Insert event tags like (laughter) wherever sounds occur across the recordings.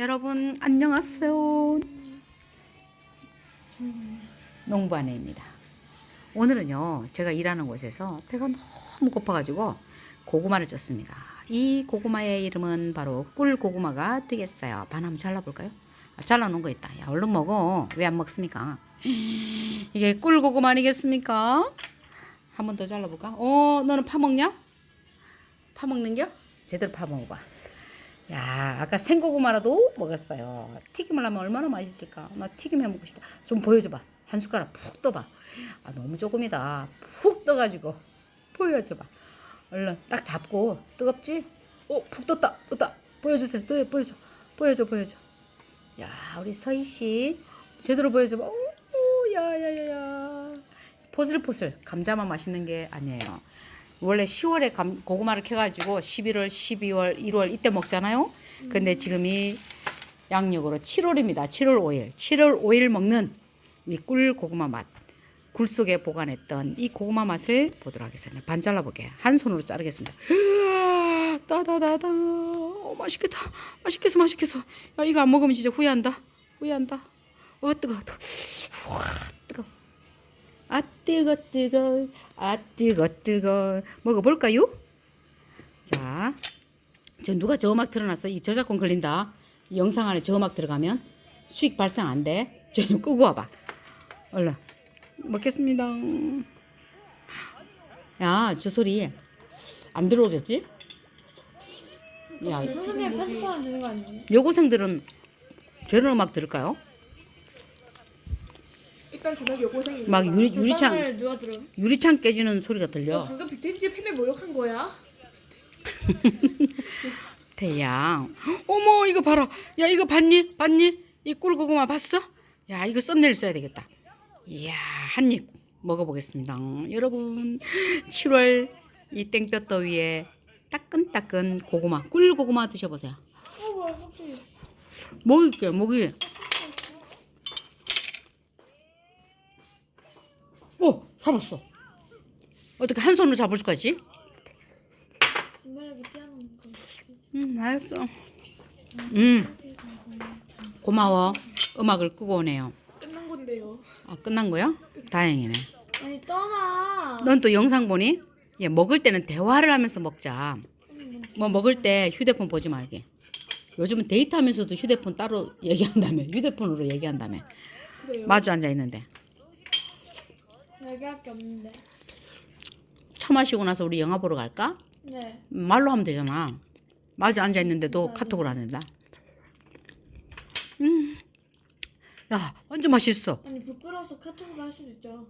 여러분 안녕하세요. 농부아내입니다. 오늘은요 제가 일하는 곳에서 배가 너무 고파가지고 고구마를 쪘습니다. 이 고구마의 이름은 바로 꿀 고구마가 되겠어요. 반 한번 잘라볼까요? 아, 잘라놓은 거 있다. 야 얼른 먹어. 왜 안 먹습니까? (gasps) 이게 꿀 고구마 아니겠습니까? 한 번 더 잘라볼까? 어 너는 파 먹냐? 파 먹는겨? 제대로 파 먹어봐. 야, 아까 생고구마라도 먹었어요. 튀김을 하면 얼마나 맛있을까? 나 튀김 해 먹고 싶다. 좀 보여줘봐. 한 숟가락 푹 떠봐. 아, 너무 조금이다. 푹 떠가지고 보여줘봐. 얼른 딱 잡고 뜨겁지? 오, 푹 떴다, 떴다. 보여주세요. 또 보여줘, 보여줘, 보여줘. 야, 우리 서희 씨 제대로 보여줘봐. 오, 오, 야 야 야 야. 포슬포슬 감자만 맛있는 게 아니에요. 원래 10월에 감, 고구마를 캐가지고 11월, 12월, 1월 이때 먹잖아요. 근데 지금이 양력으로 7월입니다. 7월 5일. 7월 5일 먹는 이 꿀 고구마 맛. 굴 속에 보관했던 이 고구마 맛을 보도록 하겠습니다. 반 잘라보게. 한 손으로 자르겠습니다. 으아, 따다다다. 어, 맛있겠다. 맛있겠어, 맛있겠어. 야, 이거 안 먹으면 진짜 후회한다. 후회한다. 어, 뜨거, 뜨거. 와, 뜨거. 아 뜨거 아 뜨거 뜨거 먹어볼까요? 자, 저 누가 저 음악 틀어놨어? 이 저작권 걸린다. 이 영상 안에 저 음악 들어가면 수익 발생 안 돼. 저 좀 끄고 와봐. 얼른 먹겠습니다. 야, 저 소리 안 들어오겠지? 야, 선생님 편집하면 되는 거 아니에요? 여고생들은 저런 음악 들을까요? 일단 저는 여고생이니까 막 유리- 유리창- 누가 들음? 유리창 깨지는 소리가 너 들려. 방금 빅테이지 팬에 모욕한 거야? (laughs) 태양. 어머 이거 봐라. 야 이거 봤니? 봤니? 이 꿀고구마 봤어? 야 이거 썸네일 써야 되겠다. 이야 한 입 먹어보겠습니다. 여러분 7월 이 땡볕 더위에 따끈따끈 고구마 꿀고구마 드셔보세요. 어 뭐야 먹을게요 먹이. 오 잡았어. 어떻게 한 손으로 잡을 수가 있지? 정말하게 뛰어노는 거 음 맛있어. 음 고마워. 음악을 끄고 오네요. 끝난 건데요 아 끝난 거야? 다행이네. 아니 떠나 넌 또 영상 보니? 야 먹을 때는 대화를 하면서 먹자. 뭐 먹을 때 휴대폰 보지 말게. 요즘은 데이트하면서도 휴대폰 따로 얘기한다며. 휴대폰으로 얘기한다며. 그래요 마주 앉아 있는데. 얘기할 게 없는데 차 마시고 나서 우리 영화 보러 갈까? 네 말로 하면 되잖아. 마주 앉아 있는데도 카톡을 안 한다. 음. 야, 완전 맛있어. 아니 부끄러워서 카톡으로 할 수도 있죠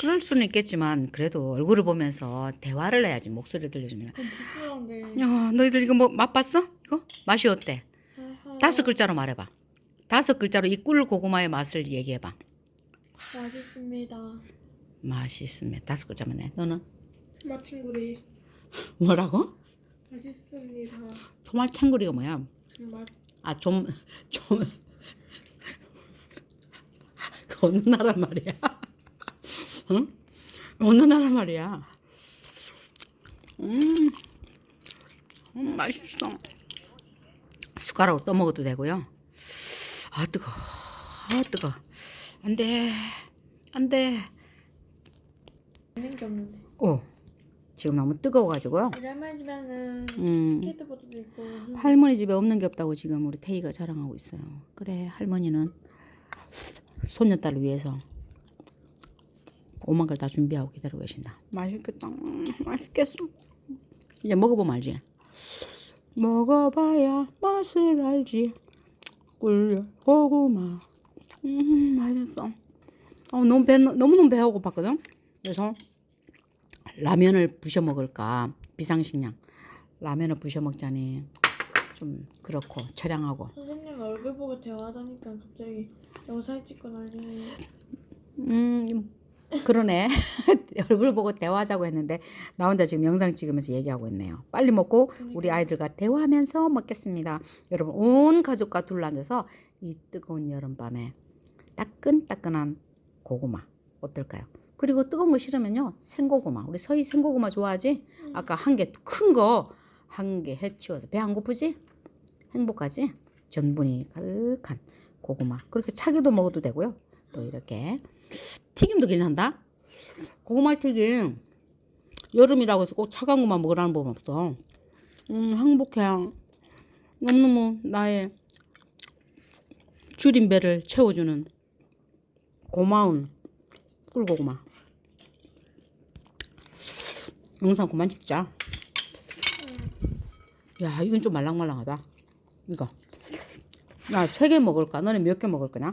그럴 수는 있겠지만 그래도 얼굴을 보면서 대화를 해야지 목소리 들려주면. 그럼 부끄러운데 야, 너희들 이거 뭐 맛봤어? 이거 맛이 어때? 하하, 다섯 글자로 말해봐. 다섯 글자로 이 꿀 고구마의 맛을 얘기해봐. 맛있습니다 맛있으면 다섯 글자만 해. 너는 마틴구리 뭐라고? 맛있습니다 토마탱구리가 뭐야? 맛 아, 좀, 좀. 그 어느 나라 말이야? (laughs) 응? 어느 나라 말이야? 음, 음 맛있어. 숟가락으로 떠먹어도 되고요. 아, 뜨거. 아, 뜨거. 안 돼. 안 돼. 있는 게 없는데 오, 지금 너무 뜨거워가지고요. 우리 할머니 집에는 음. 스케이트보드도 있고 할머니 집에 없는 게 없다고 지금 우리 태희가 자랑하고 있어요. 그래 할머니는 손녀딸을 위해서 오만 걸 다 준비하고 기다리고 계신다. 맛있겠다. 음, 맛있겠어. 이제 먹어보면 알지. 먹어봐야 맛을 알지. 꿀 고구마. 음 맛있어. 어, 너무 배 너무 너무 배가 고팠거든. 그래서 라면을 부셔 먹을까? 비상식량. 라면을 부셔 먹자니 좀 그렇고 처량하고. 선생님 얼굴 보고 대화하다니까 갑자기 영상 찍고 난리네. 음 그러네. (laughs) 얼굴 보고 대화하자고 했는데 나 혼자 지금 영상 찍으면서 얘기하고 있네요. 빨리 먹고 우리 아이들과 대화하면서 먹겠습니다. 여러분 온 가족과 둘러앉아서 이 뜨거운 여름밤에 따끈따끈한 고구마 어떨까요? 그리고 뜨거운 거 싫으면요 생고구마 우리 서희 생고구마 좋아하지? 아까 한 개 큰 거 한 개 해치워서 배 안 고프지? 행복하지? 전분이 가득한 고구마. 그렇게 차게도 먹어도 되고요. 또 이렇게 튀김도 괜찮다. 고구마 튀김 여름이라고 해서 꼭 차가운 것만 먹으라는 법은 없어. 음 행복해. 너무너무 나의 줄인 배를 채워주는 고마운 꿀고구마. 영상 그만 찍자. 야, 이건 좀 말랑말랑하다. 이거. 야, 세 개 먹을까? 너네 몇개 먹을 거냐?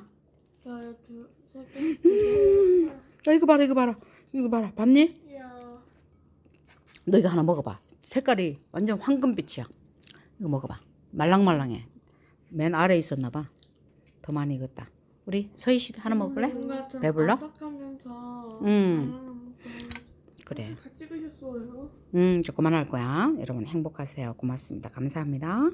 저요 두 세개 야, 이거 봐라, 이거 봐라. 이거 봐라. 봤니? 야 너 이거 하나 먹어봐. 색깔이 완전 황금빛이야. 이거 먹어봐. 말랑말랑해. 맨 아래에 있었나 봐. 더 많이 익었다. 우리 서희 씨도 하나 먹을래? 뭔가 좀 배불러? 아삭하면서 음. 그래. 같이 그렸어요. 음, 조그만 할 거야. 여러분 행복하세요. 고맙습니다. 감사합니다.